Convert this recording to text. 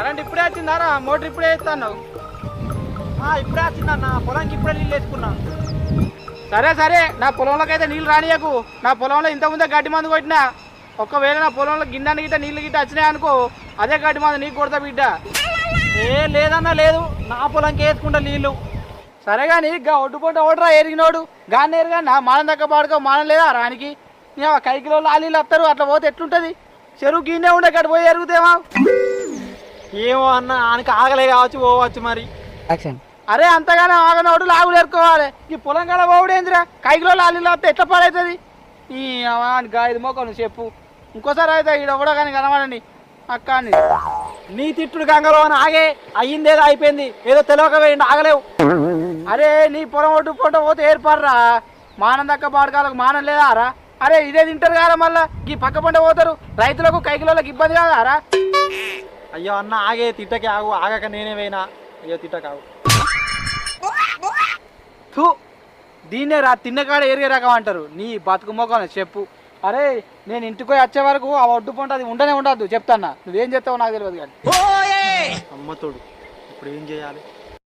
Current ఇప్పుడే వచ్చిందారా? Motor ఇప్పుడే వేస్తాను ఇప్పుడే వచ్చిందన్న పొలానికి ఇప్పుడే నీళ్ళు వేసుకున్నా. సరే సరే. నా పొలంలోకి అయితే నీళ్ళు రానియకు. నా పొలంలో ఇంతకుముందే గడ్డి మందు కొట్టినా. ఒకవేళ నా పొలంలో గిన్నెని గిట్ట నీళ్ళు గిట్ట వచ్చినాయి అనుకో అదే గడ్డి మందు నీకు కొడతా బిడ్డ. ఏ లేదన్నా లేదు. నా పొలంకి వేసుకుంటా నీళ్ళు. సరే కానీ ఇక ఒడ్డు పొంట ఓడరా ఎరిగినోడు గాన్ని ఎరగా నా మానం దక్క పాడుకో మానం లేదా రానికి కైకిలో లాలీలు వస్తారు అట్లా పోతే ఎట్లుంటది? చెరువు గిన్నె ఉండే గడ్డి పోయి ఎరుగుతేమా ఏమో అన్న ఆయనకి ఆగలే కావచ్చు పోవచ్చు మరి. యాక్షన్. అరే అంతగానే ఆగనోడు లాగులు ఎరుకోవాలి ఈ పొలం కాడ పోవుడేందిరా కైకిలో లాలీలు వస్తే ఎట్లా పాడవుతుంది ఈ గాయదు మోక నువ్వు చెప్పు. ఇంకోసారి అయితే ఈడ కూడా కానీ కనబడండి. అక్క అని నీ తిట్టుడు గంగలో అని ఆగే. అయ్యిందేదో అయిపోయింది. ఏదో తెలియక వేయండి ఆగలేవు. అరే నీ పొలం ఒడ్డు పొట్ట పోతే ఏర్పడరా? మానం దక్క పాడకాలకు మానం లేదా రా అరే ఇదే తింటారు కదా మళ్ళా? ఈ పక్క పంట పోతారు? రైతులకు కైకిలోకి ఇబ్బంది కాదా అయ్యో అన్న ఆగే తిట్టకి ఆగు ఆగక నేనే పోయినా. అయ్యో తిట్టకాగు థూ దీన్నే రా తిన్నకాడ ఏరిగే రకం అంటారు. నీ బతుకు మొఖం చెప్పు. అరే నేను ఇంటికి పోయి వచ్చే వరకు ఆ ఒడ్డు పంట అది ఉండనే ఉండద్దు చెప్తాన్నా నువ్వేం చెప్తావో నాకు తెలియదు కానీ. అమ్మతోడు ఇప్పుడు ఏం చేయాలి?